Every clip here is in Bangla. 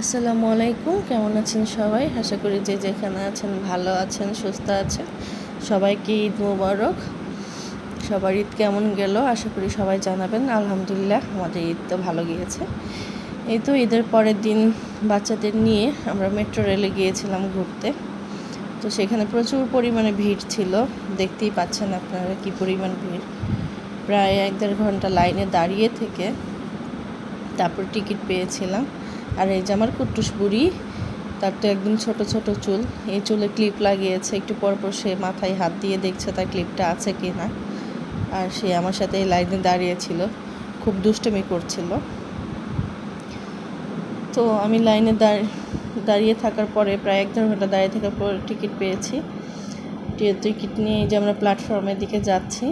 আসসালামু আলাইকুম। কেমন আছেন সবাই? আশা করি যে যেখানে আছেন ভালো আছেন, সুস্থ আছেন। সবাইকে ঈদ মোবারক। সবার ঈদ কেমন গেল আশা করি সবাই জানাবেন। আলহামদুলিল্লাহ আমাদের ঈদ তো ভালো গিয়েছে। এই তো ঈদের পরের দিন বাচ্চাদের নিয়ে আমরা মেট্রো রেলে গিয়েছিলাম ঘুরতে। তো সেখানে প্রচুর পরিমাণে ভিড় ছিল। দেখতেই পাচ্ছেন আপনারা কি পরিমাণ ভিড়। প্রায় এক দেড় ঘণ্টা লাইনে দাঁড়িয়ে থেকে তারপর টিকিট পেয়েছিলাম। আর এই যে আমার কুট্টুস বুড়ি, তার তো একদম ছোট ছোট চুল। এই চুলে ক্লিপ লাগিয়েছে, একটু পর পর সে মাথায় হাত দিয়ে দেখছে তার ক্লিপটা আছে কি না আর সে আমার সাথে এই লাইনে দাঁড়িয়েছিল, খুব দুষ্টমি করছিল। তো আমি লাইনে দাঁড়িয়ে থাকার পরে প্রায় এক দেড় ঘণ্টা দাঁড়িয়ে থাকার পর টিকিট পেয়েছি। টিকিট নিয়ে যে আমরা প্ল্যাটফর্মের দিকে যাচ্ছি,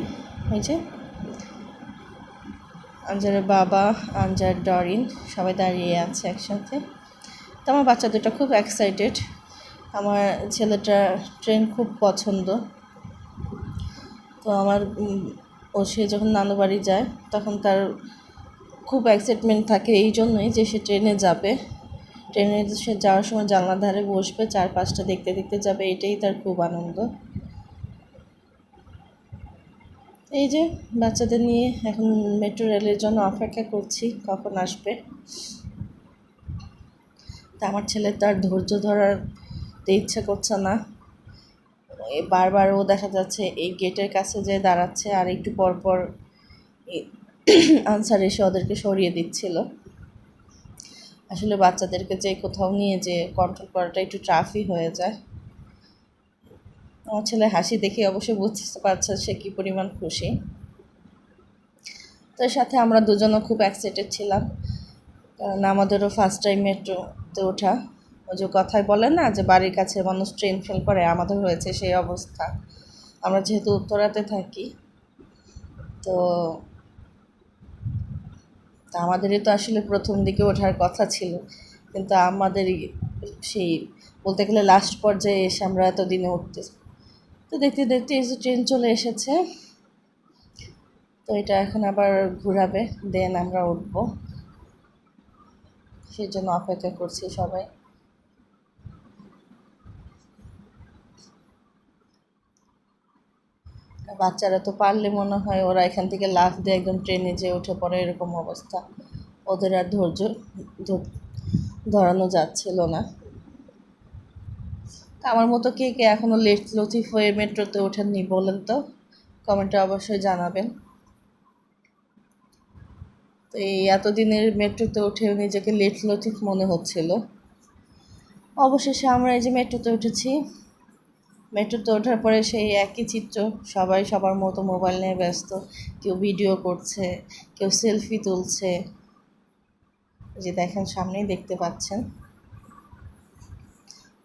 ওই যে আঞ্জারের বাবা, আঞ্জার ডরিন, সবাই দাঁড়িয়ে আছে একসাথে। তো আমার বাচ্চা দুটো খুব এক্সাইটেড আমার ছেলেটা ট্রেন খুব পছন্দ। তো আমার ও, সে যখন নানু বাড়ি যায়, তখন তার খুব এক্সাইটমেন্ট থাকে এই জন্যই যে সে ট্রেনে যাবে। ট্রেনে সে যাওয়ার সময় জানলার ধারে বসবে চার পাঁচটা দেখতে দেখতে যাবে, এটাই তার খুব আনন্দ। এই যে বাচ্চাদের নিয়ে এখন মেট্রো রেলের জন্য অপেক্ষা করছি, কখন আসবে? তা আমার ছেলে তার ধৈর্য ধরার ইচ্ছে করছে না। বারবার ও দেখা যাচ্ছে এই গেটের কাছে যে দাঁড়াচ্ছে আর একটু পর পর আনসার এসে ওদেরকে সরিয়ে দিচ্ছিল। আসলে বাচ্চাদেরকে যে কোথাও নিয়ে যে কন্ট্রোল করাটা একটু ট্রাফই হয়ে যায়। আমার ছেলে হাসি দেখে অবশ্যই বুঝতে পারছে সে কী পরিমাণ খুশি। তার সাথে আমরা দুজনও খুব এক্সাইটেড ছিলাম। কারণ আমাদেরও ফার্স্ট টাইম মেট্রোতে ওঠা। ওই যে কথায় বলে না যে বাড়ির কাছে মানুষ ট্রেন ফেল করে, আমাদের হয়েছে সেই অবস্থা। আমরা যেহেতু উত্তরাতে থাকি, তো তা আমাদেরই তো আসলে প্রথম দিকে ওঠার কথা ছিল। কিন্তু আমাদের সেই বলতে গেলে লাস্ট পর্যায়ে এসে আমরা এতদিনে উঠতে তো দেখতে দেখতে এই যে ট্রেন চলে এসেছে। তো এটা এখন আবার ঘুরাবে দেন আমরা উঠবো। সেই জন্য অপেক্ষা করছি সবাই। বাচ্চারা তো পারলে মনে হয় ওরা এখান থেকে লাফ দিয়ে একদম ট্রেনে যেয়ে উঠে পড়ে, এরকম অবস্থা। ওদের আর ধৈর্য ধরানো যাচ্ছিল না। আমার মতো কে কে এখনও লেট লতিফ হয়ে মেট্রোতে ওঠেননি বলেন তো? কমেন্টে অবশ্যই জানাবেন। তো এই এতদিনের মেট্রোতে উঠে নিজেকে লেট লতিফ মনে হচ্ছিল। অবশেষে আমরা এই যে মেট্রোতে উঠেছি, মেট্রোতে ওঠার পরে সেই একই চিত্র, সবাই সবার মতো মোবাইল নিয়ে ব্যস্ত। কেউ ভিডিও করছে, কেউ সেলফি তুলছে। যে দেখেন, সামনেই দেখতে পাচ্ছেন।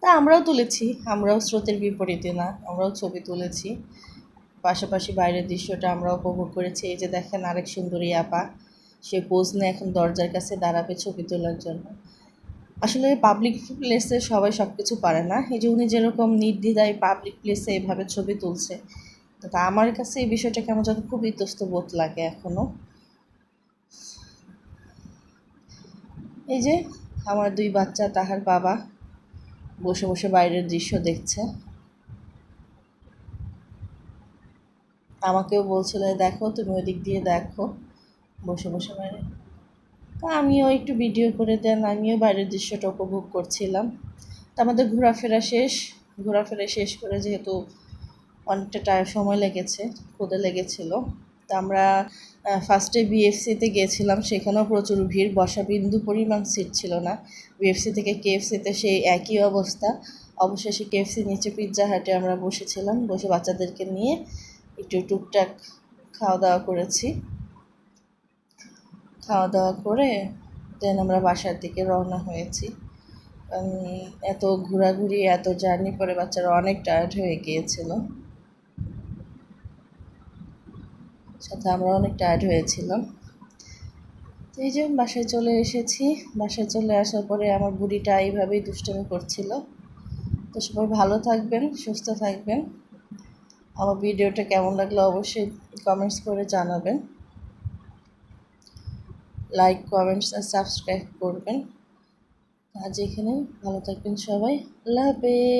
তা আমরাও তুলেছি, আমরাও স্রোতের বিপরীতে না, আমরাও ছবি তুলেছি। পাশাপাশি বাইরের দৃশ্যটা আমরা উপভোগ করেছি, এই যে দেখেন আরেক সুন্দরী আপা, সে পোজ নিয়ে এখন দরজার কাছে দাঁড়াবে ছবি তোলার জন্য। আসলে পাবলিক প্লেসে সবাই সব কিছু পারে না, এই যে উনি যেরকম নির্দ্বিধায় পাবলিক প্লেসে এভাবে ছবি তুলছে, তো আমার কাছে এই বিষয়টা কেমন যেন খুব ইতস্ত বোধ লাগে এখনও এই যে আমার দুই বাচ্চা, তাহার বাবা বসে বসে বাইরের দৃশ্য দেখছে। আমাকেও বলছিল, দেখো, তুমি ওই দিক দিয়ে দেখো। বসে বসে বাইরে। আমিও একটু ভিডিও করে দেন, আমিও বাইরের দৃশ্যটা উপভোগ করছিলাম। তা আমাদের ঘোরাফেরা শেষ। ঘোরাফেরা শেষ করে যেহেতু অনেকটা টায়ার সময় লেগেছে ক্ষুদে লেগেছিলো। তা আমরা ফার্স্টে বিএফসিতে গিয়েছিলাম সেখানেও প্রচুর ভিড় বসা বিন্দু পরিমাণ সিট ছিল না। বিএফসি থেকে কেএফসিতে সেই একই অবস্থা। অবশেষে কেএফসি নিচে পিৎজা হাটে আমরা বসেছিলাম, বসে বাচ্চাদেরকে নিয়ে একটু টুকটাক খাওয়া দাওয়া করেছি। খাওয়া দাওয়া করে দেন আমরা বাসার দিকে রওনা হয়েছি। এত ঘোরাঘুরি, এত জার্নি করে বাচ্চারা অনেক টায়ার্ড হয়ে গিয়েছিল। সাথে আমরা অনেক টায়ার্ড হয়েছিলাম। তো এই যে বাসায় চলে এসেছি। বাসায় চলে আসার পরে আমার বুড়িটা এইভাবেই দুষ্টমি করছিল। তো সবাই ভালো থাকবেন, সুস্থ থাকবেন। আমার ভিডিওটা কেমন লাগল অবশ্যই কমেন্টস করে জানাবেন। লাইক কমেন্টস আর সাবস্ক্রাইব করবেন। আজ এখানে ভালো থাকবেন সবাই। আল্লাহ হাফেজ।